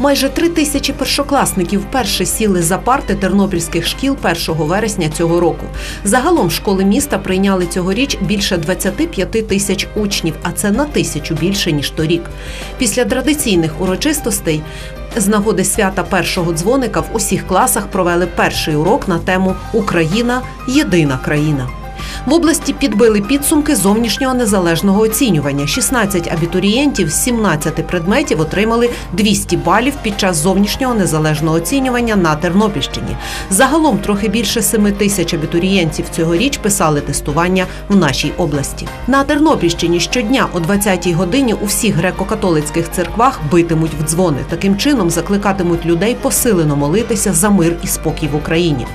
Майже три тисячі першокласників вперше сіли за парти тернопільських шкіл 1 вересня цього року. Загалом школи міста прийняли цьогоріч більше 25 тисяч учнів, а це на тисячу більше ніж торік. Після традиційних урочистостей з нагоди свята першого дзвоника в усіх класах провели перший урок на тему Україна єдина країна. В області підбили підсумки зовнішнього незалежного оцінювання. 16 абітурієнтів з 17 предметів отримали 200 балів під час зовнішнього незалежного оцінювання на Тернопільщині. Загалом трохи більше 7 тисяч абітурієнтів цьогоріч писали тестування в нашій області. На Тернопільщині щодня о 20-й годині у всіх греко-католицьких церквах битимуть в дзвони. Таким чином закликатимуть людей посилено молитися за мир і спокій в Україні.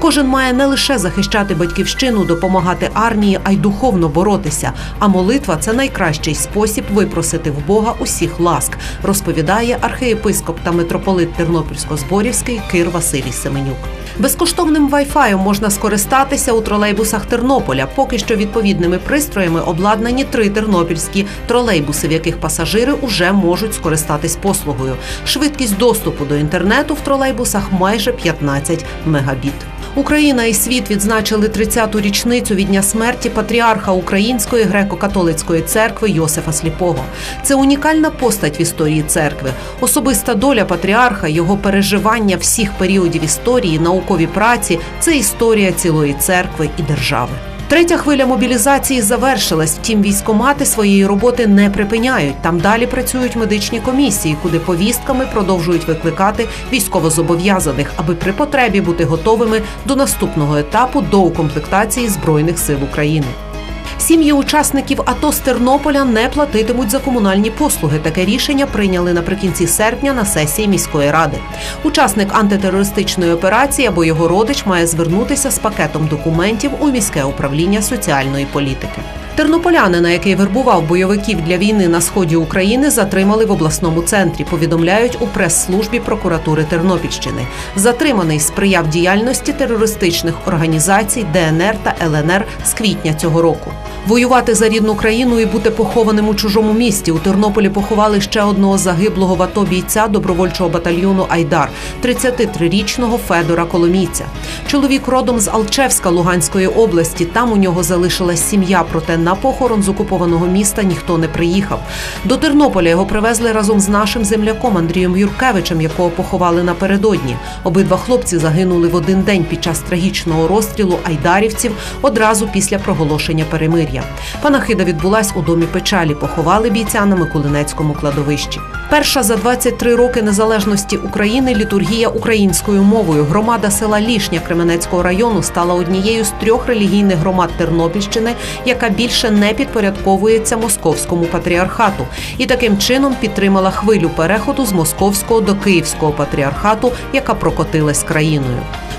Кожен має не лише захищати батьківщину, допомагати армії, а й духовно боротися. А молитва це найкращий спосіб випросити в Бога усіх ласк, розповідає архієпископ та митрополит Тернопільсько-Зборівський Кир Василій Семенюк. Безкоштовним вайфаєм можна скористатися у тролейбусах Тернополя. Поки що відповідними пристроями обладнані три тернопільські тролейбуси, в яких пасажири уже можуть скористатись послугою. Швидкість доступу до інтернету в тролейбусах майже 15 мегабіт. Україна і світ відзначили 30-ту річницю від дня смерті патріарха Української греко-католицької церкви Йосифа Сліпого. Це унікальна постать в історії церкви, особиста доля патріарха, його переживання всіх періодів історії, наукові праці це історія цілої церкви і держави. Третя хвиля мобілізації завершилась. Втім, військомати своєї роботи не припиняють. Там далі працюють медичні комісії, куди повістками продовжують викликати військовозобов'язаних, аби при потребі бути готовими до наступного етапу до укомплектації збройних сил України. Сім'ї учасників АТО з Тернополя не платитимуть за комунальні послуги. Таке рішення прийняли наприкінці серпня на сесії міської ради. Учасник антитерористичної операції або його родич має звернутися з пакетом документів у міське управління соціальної політики. Тернополянина, який вербував бойовиків для війни на сході України, затримали в обласному центрі. Повідомляють у прес-службі прокуратури Тернопільщини. Затриманий сприяв діяльності терористичних організацій ДНР та ЛНР з квітня цього року. Воювати за рідну країну і бути похованим у чужому місті. У Тернополі поховали ще одного загиблого в АТО бійця добровольчого батальйону Айдар, 33-річного Федора Коломійця. Чоловік родом з Алчевська Луганської області. Там у нього залишилась сім'я, проте на похорон з окупованого міста ніхто не приїхав. До Тернополя його привезли разом з нашим земляком Андрієм Юркевичем, якого поховали напередодні. Обидва хлопці загинули в один день під час трагічного розстрілу айдарівців одразу після проголошення перемир'я. Панахида відбулась у домі печалі. Поховали бійця на Миколинецькому кладовищі. Перша за 23 роки незалежності України літургія українською мовою. Громада села Лішня Кременецького району стала однією з трьох релігійних громад Тернопільщини, яка більше не підпорядковується московському патріархату, і таким чином підтримала хвилю переходу з московського до київського патріархату, яка прокотилась країною.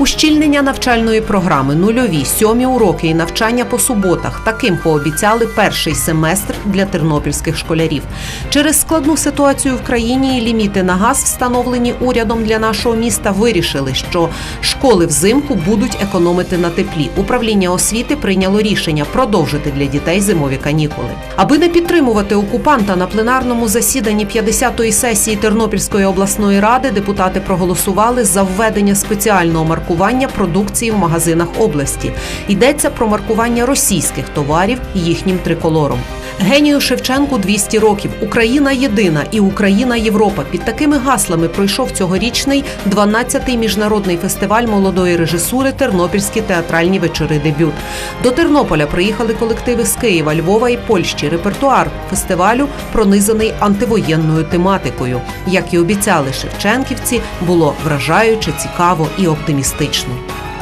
Ущільнення навчальної програми, нульові, сьомі уроки і навчання по суботах. Таким пообіцяли перший семестр для тернопільських школярів. Через складну ситуацію в країні і ліміти на газ, встановлені урядом для нашого міста, вирішили, що школи взимку будуть економити на теплі. Управління освіти прийняло рішення продовжити для дітей зимові канікули. Аби не підтримувати окупанта на пленарному засіданні 50-ї сесії Тернопільської обласної ради, депутати проголосували за введення спеціального маркування продукції в магазинах області. Йдеться про маркування російських товарів їхнім триколором. Генію Шевченку 200 років. Україна єдина і Україна Європа. Під такими гаслами пройшов цьогорічний 12-й міжнародний фестиваль молодої режисури Тернопільські театральні вечори. Дебют до Тернополя приїхали колективи з Києва, Львова і Польщі. Репертуар фестивалю пронизаний антивоєнною тематикою. Як і обіцяли Шевченківці, було вражаюче, цікаво і оптимістично.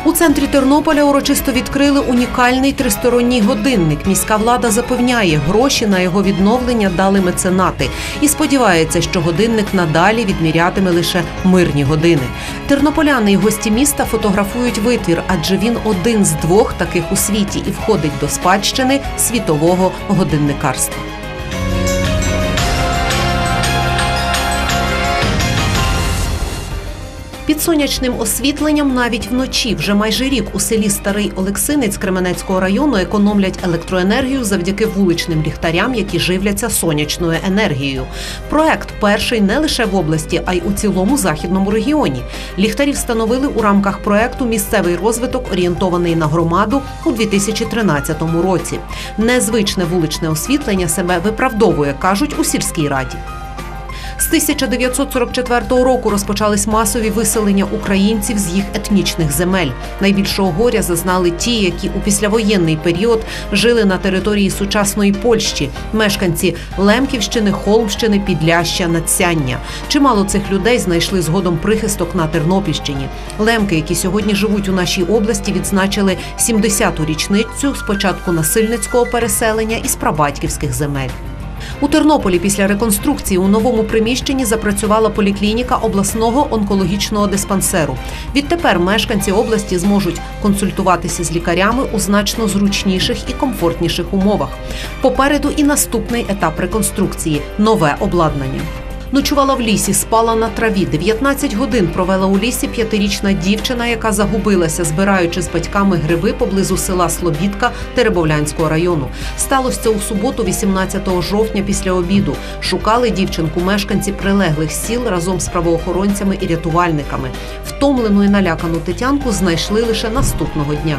У центрі Тернополя урочисто відкрили унікальний тристоронній годинник. Міська влада запевняє, гроші на його відновлення дали меценати і сподівається, що годинник надалі відмірятиме лише мирні години. Тернополяни і гості міста фотографують витвір, адже він один з двох таких у світі і входить до спадщини світового годинникарства. Під сонячним освітленням навіть вночі вже майже рік у селі Старий Олексинець Кременецького району економлять електроенергію завдяки вуличним ліхтарям, які живляться сонячною енергією. Проект перший не лише в області, а й у цілому західному регіоні. Ліхтарі встановили у рамках проекту Місцевий розвиток орієнтований на громаду у 2013 році. Незвичне вуличне освітлення себе виправдовує, кажуть у сільській раді. З 1944 року розпочались масові виселення українців з їх етнічних земель. Найбільшого горя зазнали ті, які у післявоєнний період жили на території сучасної Польщі, мешканці Лемківщини, Холмщини, Підляща, Надсяння. Чимало цих людей знайшли згодом прихисток на Тернопільщині. Лемки, які сьогодні живуть у нашій області, відзначили 70-ту річницю з початку насильницького переселення із прабатьківських земель. У Тернополі після реконструкції у новому приміщенні запрацювала поліклініка обласного онкологічного диспансеру. Відтепер мешканці області зможуть консультуватися з лікарями у значно зручніших і комфортніших умовах. Попереду і наступний етап реконструкції нове обладнання. Ночувала в лісі, спала на траві. 19 годин провела у лісі п'ятирічна дівчина, яка загубилася, збираючи з батьками гриби поблизу села Слобідка Теребовлянського району. Сталося це у суботу, 18 жовтня, після обіду. Шукали дівчинку мешканці прилеглих сіл разом з правоохоронцями і рятувальниками. Втомлену і налякану Тетянку знайшли лише наступного дня.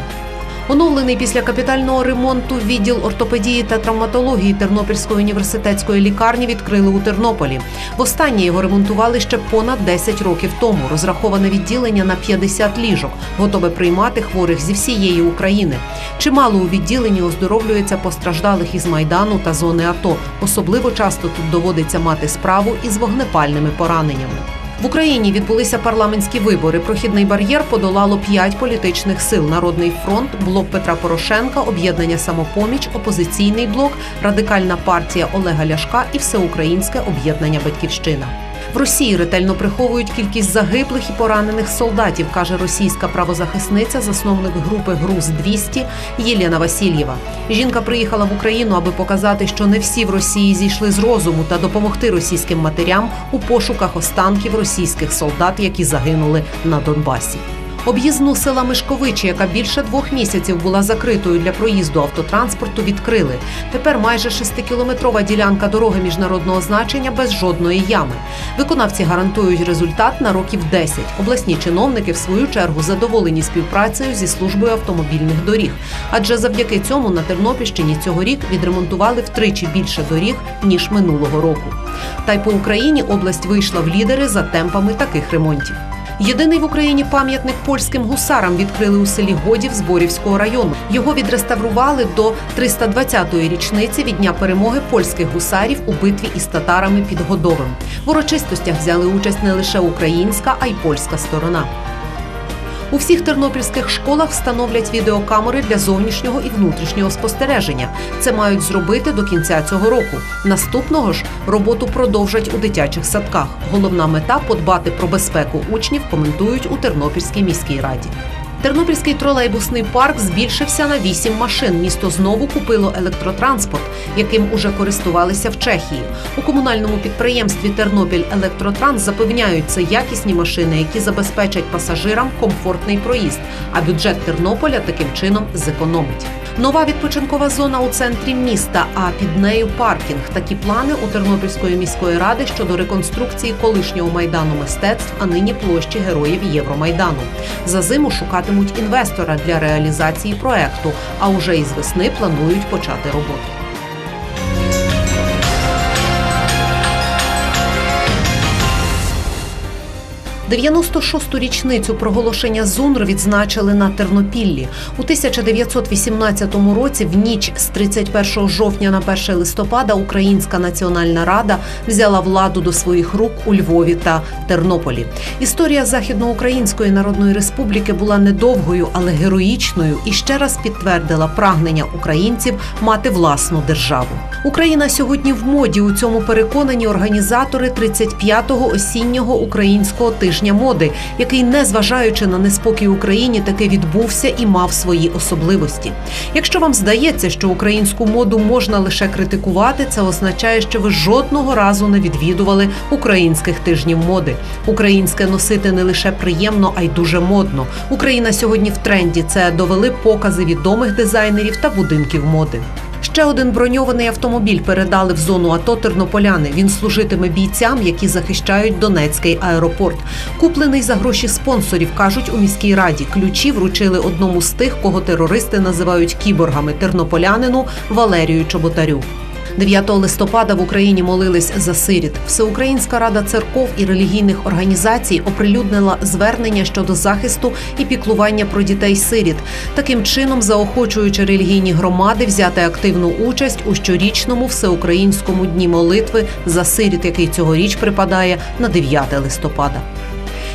Оновлений після капітального ремонту відділ ортопедії та травматології Тернопільської університетської лікарні відкрили у Тернополі. Востаннє його ремонтували ще понад 10 років тому. Розраховане відділення на 50 ліжок, готове приймати хворих зі всієї України. Чимало у відділенні оздоровлюється постраждалих із майдану та зони АТО. Особливо часто тут доводиться мати справу із вогнепальними пораненнями. В Україні відбулися парламентські вибори. Прохідний бар'єр подолало п'ять політичних сил: Народний фронт, блок Петра Порошенка, об'єднання самопоміч, опозиційний блок, радикальна партія Олега Ляшка і всеукраїнське об'єднання Батьківщина. В Росії ретельно приховують кількість загиблих і поранених солдатів, каже російська правозахисниця, засновник групи Груз 200 Єлена Васильєва. Жінка приїхала в Україну, аби показати, що не всі в Росії зійшли з розуму та допомогти російським матерям у пошуках останків російських солдат, які загинули на Донбасі. Об'їзну села Мишковичі, яка більше двох місяців була закритою для проїзду автотранспорту, відкрили. Тепер майже шестикілометрова ділянка дороги міжнародного значення без жодної ями. Виконавці гарантують результат на років 10. Обласні чиновники, в свою чергу, задоволені співпрацею зі службою автомобільних доріг. Адже завдяки цьому на Тернопільщині цьогорік відремонтували втричі більше доріг ніж минулого року. Та й по Україні область вийшла в лідери за темпами таких ремонтів. Єдиний в Україні пам'ятник польським гусарам відкрили у селі Годів Зборівського району. Його відреставрували до 320-ї річниці від дня перемоги польських гусарів у битві із татарами під Годовим. В урочистостях взяли участь не лише українська, а й польська сторона. У всіх тернопільських школах встановлять відеокамери для зовнішнього і внутрішнього спостереження. Це мають зробити до кінця цього року. Наступного ж роботу продовжать у дитячих садках. Головна мета подбати про безпеку учнів, коментують у Тернопільській міській раді. Тернопільський тролейбусний парк збільшився на 8 машин. Місто знову купило електротранспорт, яким уже користувалися в Чехії. У комунальному підприємстві Тернопіль Електротранс запевняють, це якісні машини, які забезпечать пасажирам комфортний проїзд. А бюджет Тернополя таким чином зекономить. Нова відпочинкова зона у центрі міста, а під нею паркінг. Такі плани у Тернопільської міської ради щодо реконструкції колишнього майдану мистецтв, а нині площі героїв Євромайдану. За зиму шукатимуть інвестора для реалізації проекту, а уже із весни планують почати роботу. – 96-ту річницю проголошення ЗУНР відзначили на Тернопіллі. У 1918 році, в ніч з 31 жовтня на 1 листопада, Українська національна рада взяла владу до своїх рук у Львові та Тернополі. Історія Західноукраїнської Народної Республіки була недовгою, але героїчною і ще раз підтвердила прагнення українців мати власну державу. Україна сьогодні в моді. У цьому переконані організатори 35-го осіннього українського тижня тижня моди, який, незважаючи на неспокій Україні, таки відбувся і мав свої особливості. Якщо вам здається, що українську моду можна лише критикувати, це означає, що ви жодного разу не відвідували українських тижнів моди. Українське носити не лише приємно, а й дуже модно. Україна сьогодні в тренді. Це довели покази відомих дизайнерів та будинків моди. Ще один броньований автомобіль передали в зону АТО тернополяни. Він служитиме бійцям, які захищають Донецький аеропорт. Куплений за гроші спонсорів, кажуть у міській раді. Ключі вручили одному з тих, кого терористи називають кіборгами тернополянину Валерію Чоботарю. 9 листопада в Україні молились за сиріт. Всеукраїнська рада церков і релігійних організацій оприлюднила звернення щодо захисту і піклування про дітей сиріт, таким чином заохочуючи релігійні громади взяти активну участь у щорічному всеукраїнському дні молитви за сиріт, який цьогоріч припадає на 9 листопада.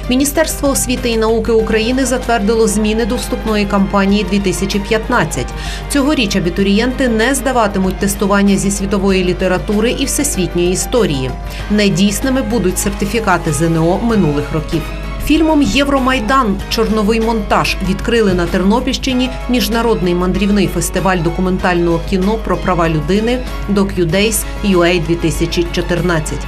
Міністерство освіти і науки України затвердило зміни до вступної кампанії 2015. Цьогоріч абітурієнти не здаватимуть тестування зі світової літератури і всесвітньої історії. Недійсними будуть сертифікати ЗНО минулих років. Фільмом Євромайдан Чорновий монтаж відкрили на Тернопільщині міжнародний мандрівний фестиваль документального кіно про права людини DocuDays UA 2014.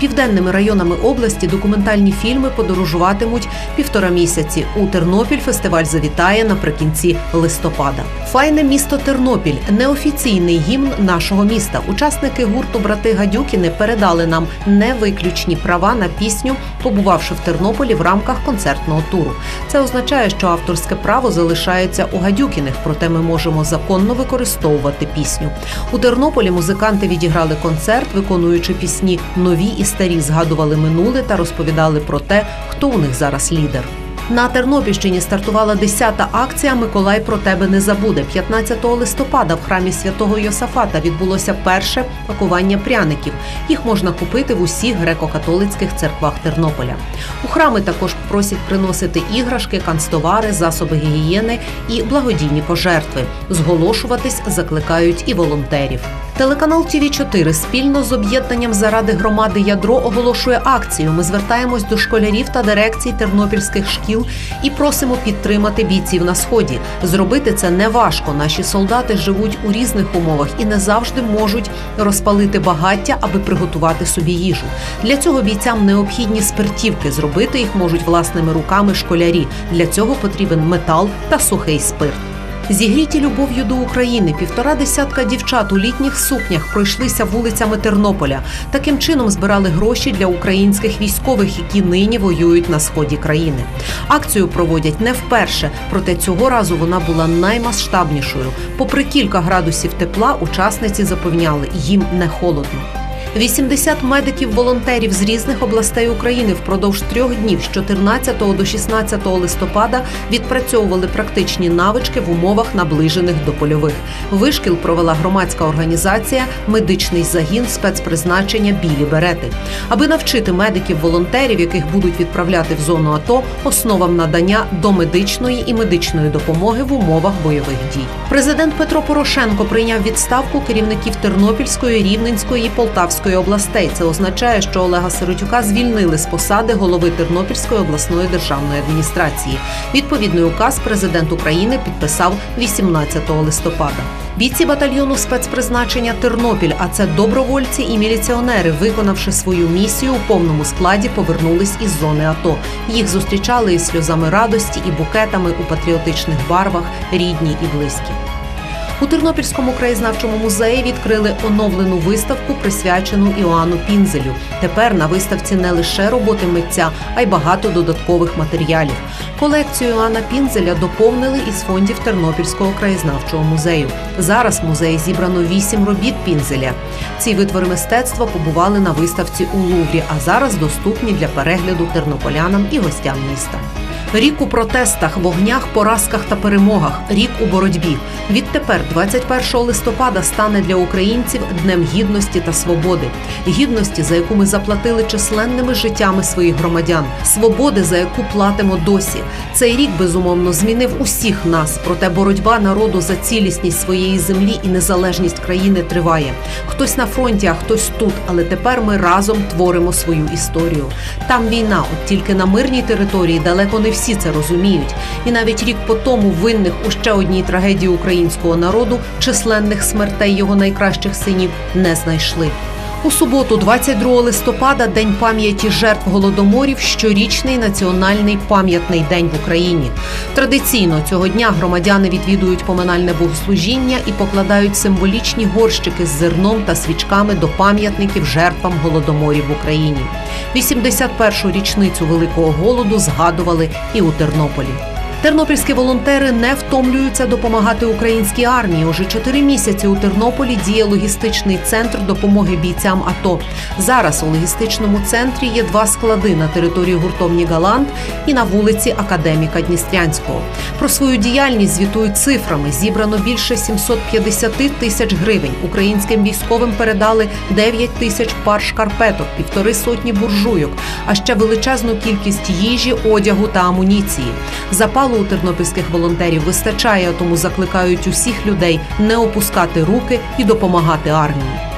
Південними районами області документальні фільми подорожуватимуть півтора місяці. У Тернопіль фестиваль завітає наприкінці листопада. Файне місто Тернопіль неофіційний гімн нашого міста. Учасники гурту Брати Гадюкіни передали нам невиключні права на пісню, побувавши в Тернополі в рамках концертного туру. Це означає, що авторське право залишається у Гадюкіних, проте ми можемо законно використовувати пісню. У Тернополі музиканти відіграли концерт, виконуючи пісні нові і старі, згадували минуле та розповідали про те, хто у них зараз лідер. На Тернопільщині стартувала 10-та акція Миколай про тебе не забуде. 15 листопада в храмі святого Йосафата відбулося перше пакування пряників. Їх можна купити в усіх греко-католицьких церквах Тернополя. У храми також просять приносити іграшки, канцтовари, засоби гігієни і благодійні пожертви. Зголошуватись закликають і волонтерів. Телеканал ТВ 4 спільно з об'єднанням заради громади ядро оголошує акцію. Ми звертаємось до школярів та дирекцій тернопільських шкіл і просимо підтримати бійців на сході. Зробити це не важко. Наші солдати живуть у різних умовах і не завжди можуть розпалити багаття, аби приготувати собі їжу. Для цього бійцям необхідні спиртівки. Зробити їх можуть власними руками школярі. Для цього потрібен метал та сухий спирт. Зігріті любов'ю до України півтора десятка дівчат у літніх сукнях пройшлися вулицями Тернополя. Таким чином збирали гроші для українських військових, які нині воюють на сході країни. Акцію проводять не вперше, проте цього разу вона була наймасштабнішою. Попри кілька градусів тепла, учасниці запевняли, їм не холодно. 80 медиків-волонтерів з різних областей України впродовж трьох днів з 14 до 16 листопада відпрацьовували практичні навички в умовах наближених до польових. Вишкіл провела громадська організація Медичний загін спецпризначення білі берети, аби навчити медиків-волонтерів, яких будуть відправляти в зону АТО, основам надання домедичної і медичної допомоги в умовах бойових дій. Президент Петро Порошенко прийняв відставку керівників Тернопільської, Рівненської і Полтавської областей. Це означає, що Олега Сиротюка звільнили з посади голови Тернопільської обласної державної адміністрації. Відповідний указ президент України підписав 18 листопада. Бійці батальйону спецпризначення Тернопіль, а це добровольці і міліціонери, виконавши свою місію у повному складі, повернулись із зони АТО. Їх зустрічали із сльозами радості і букетами у патріотичних барвах, рідні і близькі. У Тернопільському краєзнавчому музеї відкрили оновлену виставку, присвячену Іоанну Пінзелю. Тепер на виставці не лише роботи митця, а й багато додаткових матеріалів. Колекцію Іоанна Пінзеля доповнили із фондів Тернопільського краєзнавчого музею. Зараз в музеї зібрано вісім робіт Пінзеля. Ці витвори мистецтва побували на виставці у Луврі, а зараз доступні для перегляду тернополянам і гостям міста. Рік у протестах, вогнях, поразках та перемогах. Рік у боротьбі. Відтепер, 21 листопада, стане для українців днем гідності та свободи. Гідності, за яку ми заплатили численними життями своїх громадян, свободи, за яку платимо досі. Цей рік безумовно змінив усіх нас. Проте боротьба народу за цілісність своєї землі і незалежність країни триває. Хтось на фронті, а хтось тут. Але тепер ми разом творимо свою історію. Там війна, от тільки на мирній території далеко не всі це розуміють. І навіть рік по тому винних у ще одній трагедії українського народу численних смертей його найкращих синів не знайшли. У суботу, 22 листопада, день пам'яті жертв голодоморів, щорічний національний пам'ятний день в Україні. Традиційно цього дня громадяни відвідують поминальне богослужіння і покладають символічні горщики з зерном та свічками до пам'ятників жертвам голодоморів в Україні. 81-шу річницю великого голоду згадували і у Тернополі. Тернопільські волонтери не втомлюються допомагати українській армії. Уже чотири місяці у Тернополі діє логістичний центр допомоги бійцям АТО. Зараз у логістичному центрі є два склади на території гуртовні Галант і на вулиці Академіка Дністрянського. Про свою діяльність звітують цифрами. Зібрано більше 750 тисяч гривень. Українським військовим передали 9 тисяч пар шкарпеток, півтори сотні буржуйок, а ще величезну кількість їжі, одягу та амуніції. Запалу у тернопільських волонтерів вистачає, тому закликають усіх людей не опускати руки і допомагати армії.